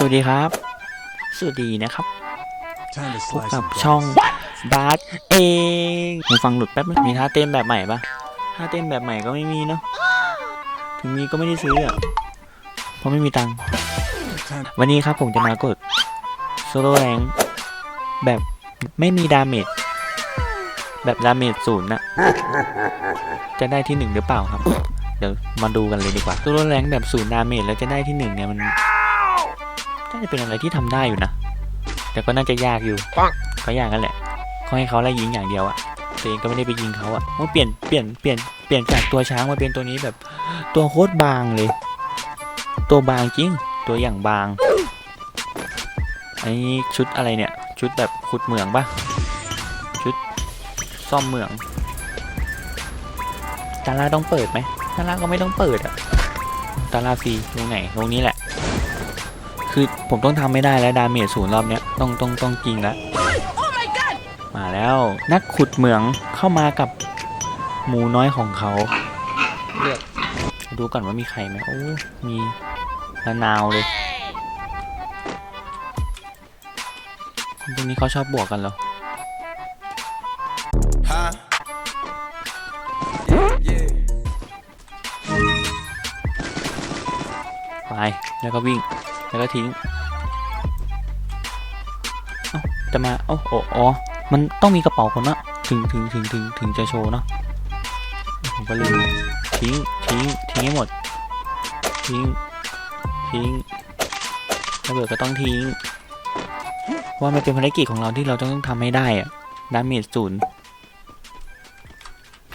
สวัสดีครับ สวัสดีนะครับ Time to พบ slice กับ and ช่อง dice. บาสเองหูฟังหลุดแป๊บนึงมีท่าเต้นแบบใหม่ปะท่าเต้นแบบใหม่ก็ไม่มีเนาะ ถึงมีก็ไม่ได้ซื้ออะ เพราะไม่มีตังค์ Time วันนี้ครับผมจะมากดโซโล่แรงแบบไม่มีดาเมจ แบบดาเมจศูนย์นะจะได้ที่หนึ่งหรือเปล่าครับ เดี๋ยวมาดูกันเลยดีกว่าโซโล่แรงแบบศูนย์ดาเมจแล้วจะได้ที่หนึ่งเนี่ยมัน น่าจะเป็นอะไรที่ทำได้อยู่นะ แต่ก็น่าจะยากอยู่ก็ยากกันแหละก็ให้เขาไล่ยิงอย่างเดียวอะตัวเองก็ไม่ได้ไปยิงเขาอะว่าเปลี่ยนเปลี่ยนเปลี่ยนเปลี่ยนจากตัวช้างมาเป็นตัวนี้แบบ ตัวโคตรบางเลย ตัวบางจริง ตัวอย่างบาง อันนี้ชุดอะไรเนี่ย ชุดแบบขุดเหมืองปะชุดซ่อมเหมืองตาลาต้องเปิดไหมตาลาก็ไม่ต้องเปิดอะตาลาฟรีตรงไหนตรงนี้แหละ คือผมต้องทำไม่ได้แล้วดาเมจศูนย์รอบเนี้ยต้องต้องต้องจริงแล้วมาแล้วนักขุดเหมืองเข้ามากับหมูน้อยของเขาเลือกดูก่อนว่ามีใครไหมโอ้ มีมะนาวเลยตรงนี้เขาชอบบวกกันเหรอ Huh? Yeah, yeah. ไปแล้วก็วิ่ง แล้วก็ทิ้งจะมาเอ้าอ๋อ มันต้องมีกระเป๋าคนนะถึงถึงถึงถึงถึงจะโชว์เนาะผมก็ลืมทิ้งทิ้งทิ้งให้หมด ทิ้งทิ้งระเบิดก็ต้องทิ้ง ว่ามันเป็นภารกิจของเราที่เราต้องทำให้ได้อะดาเมจศูนย์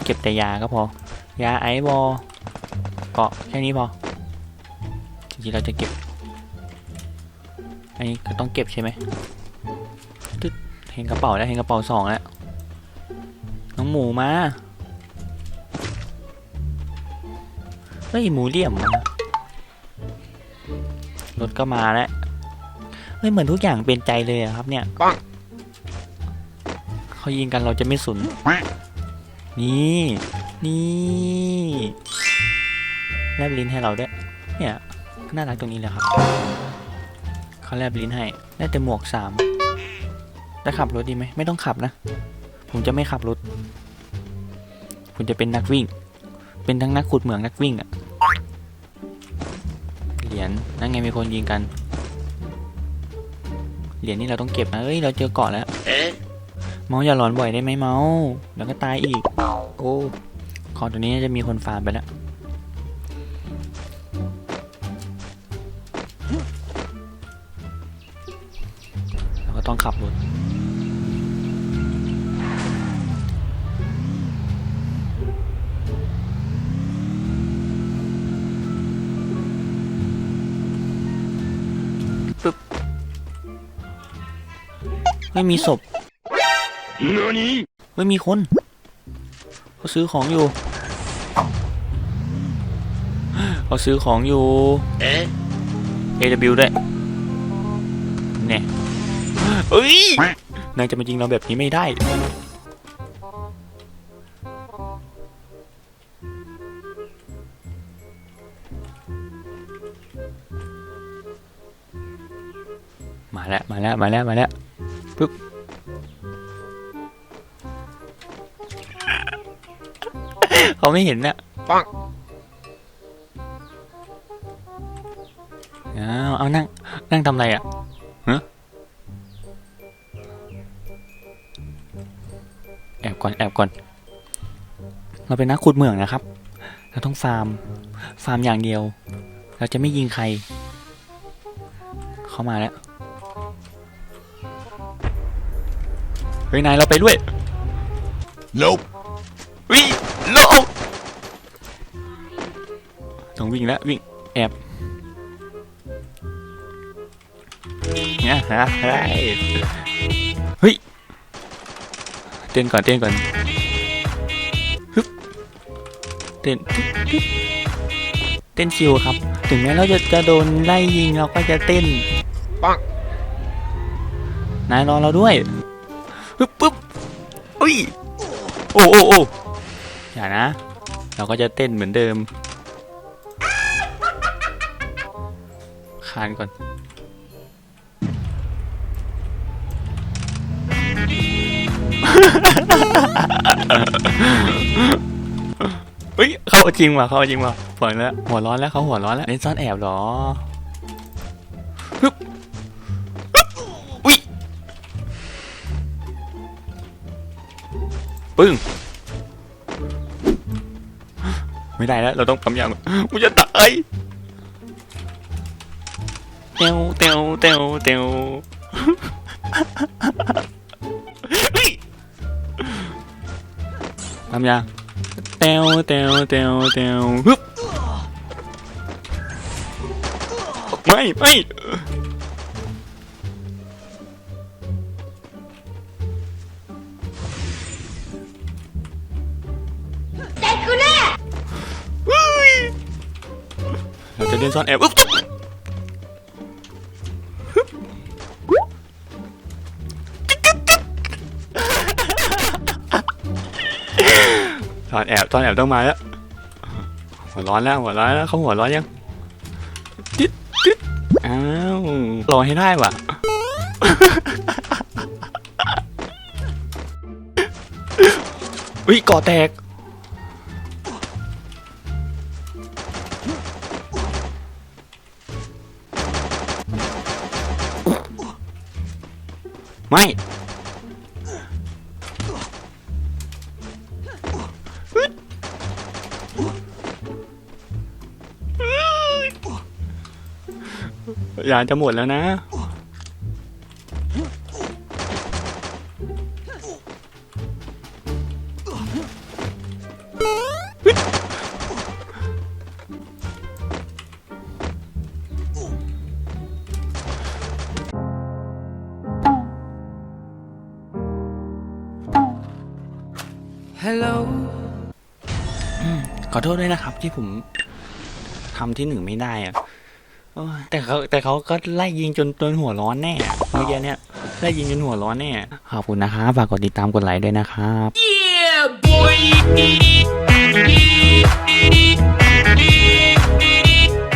เก็บแต่ยาก็พอ ยาไอซ์บอลเกาะแค่นี้พอจริงๆเราจะเก็บ อันนี้ก็ต้องเก็บใช่ไหมตึ๊ดเห็นกระเป๋าแล้วเห็นกระเป๋าสองแล้ว น้องหมูมาเฮ้ยหมูเหลี่ยมมารถก็มาแล้วเฮ้ยเหมือนทุกอย่างเป็นใจเลยอะครับเนี่ยเขายิงกันเราจะไม่สุน นี่ นี่แลบลิ้นให้เราด้วยเนี่ย น่ารักตรงนี้เลยครับ เขาแลบลิ้นให้ ได้แต่หมวกสามได้ขับรถดีไหม ไม่ต้องขับนะ ผมจะไม่ขับรถ ผมจะเป็นนักวิ่ง เป็นทั้งนักขุดเหมืองนักวิ่งอะเหรียญนั่นไงมีคนยิงกัน เหรียญนี่เราต้องเก็บนะเอ้ย เราเจอเกาะแล้ว เมาอย่าหลอนบ่อยได้ไหมเมา แล้วก็ตายอีก โอ้ ขอตัวนี้จะมีคนฟาร์มไปแล้ว ต้องขับรถปึ๊บไม่มีศพไม่มีคนเขาซื้อของอยู่เขาซื้อของอยู่ AW ด้วยเนี่ย เอ้ย นายจะมายิงเราแบบนี้ไม่ได้ มาแล้ว มาแล้ว มาแล้ว มาแล้ว ปึ๊บ เขาไม่เห็นน่ะปังเอาเอานั่ง นั่งทำอะไรอะ ก่อนแอบก่อน เราเป็นนักขุดเหมืองนะครับ เราต้องฟาร์ม ฟาร์มอย่างเดียว เราจะไม่ยิงใคร เข้ามาแล้ว เฮ้ยนายเราไปด้วย Nope. วิ่งโลกต้องวิ่งแล้ววิ่งแอบเนี่ยฮะเฮ้ยเฮ้ย เต้นก่อนเต้นก่อนฮึบเต้นฮึบฮึบเต้นชิวครับ ถึงแม้เราจะจะโดนไล่ยิงเราก็จะเต้นปังนายรอเราด้วยฮึบปึ๊บอุ้ยโอ้โอ้โอ้อย่านะ เราก็จะเต้นเหมือนเดิมคานก่อน เฮ้ยเขาเอาจริงว่ะเขาเอาจริงว่ะฝันแล้วหัวร้อนแล้วเขาหัวร้อนแล้วเล่นซ่อนแอบเหรอฮึบอุ้ยปึ้งไม่ได้แล้ว เราต้องทำอย่างกูจะตายเตียวเตียวเตียวเตียว ทำยังเตวเตวเตวเตวฮึบไม่ไม่เฮ้ยเราจะเล่นซ่อนแอบอึ๊บ ซ่อนแอบซ่อนแอบต้องมาแล้วหัวร้อนแล้วหัวร้อนแล้วเขาหัวร้อนยังติ๊ดติ๊ดอ้าวรอให้ได้ว่ะอุ้ยก่อแตกไม่ ยาจะหมดแล้วนะ Hello ขอโทษด้วยนะครับที่ผมทำที่หนึ่งไม่ได้อะโอ้ย แต่เขาแต่เขาก็ไล่ยิงจนจนหัวร้อนแน่เมื่อกี้เนี่ยไล่ยิงจนหัวร้อนแน่ขอบคุณนะครับฝากกดติดตามกดไลค์ด้วยนะครับ Yeah boy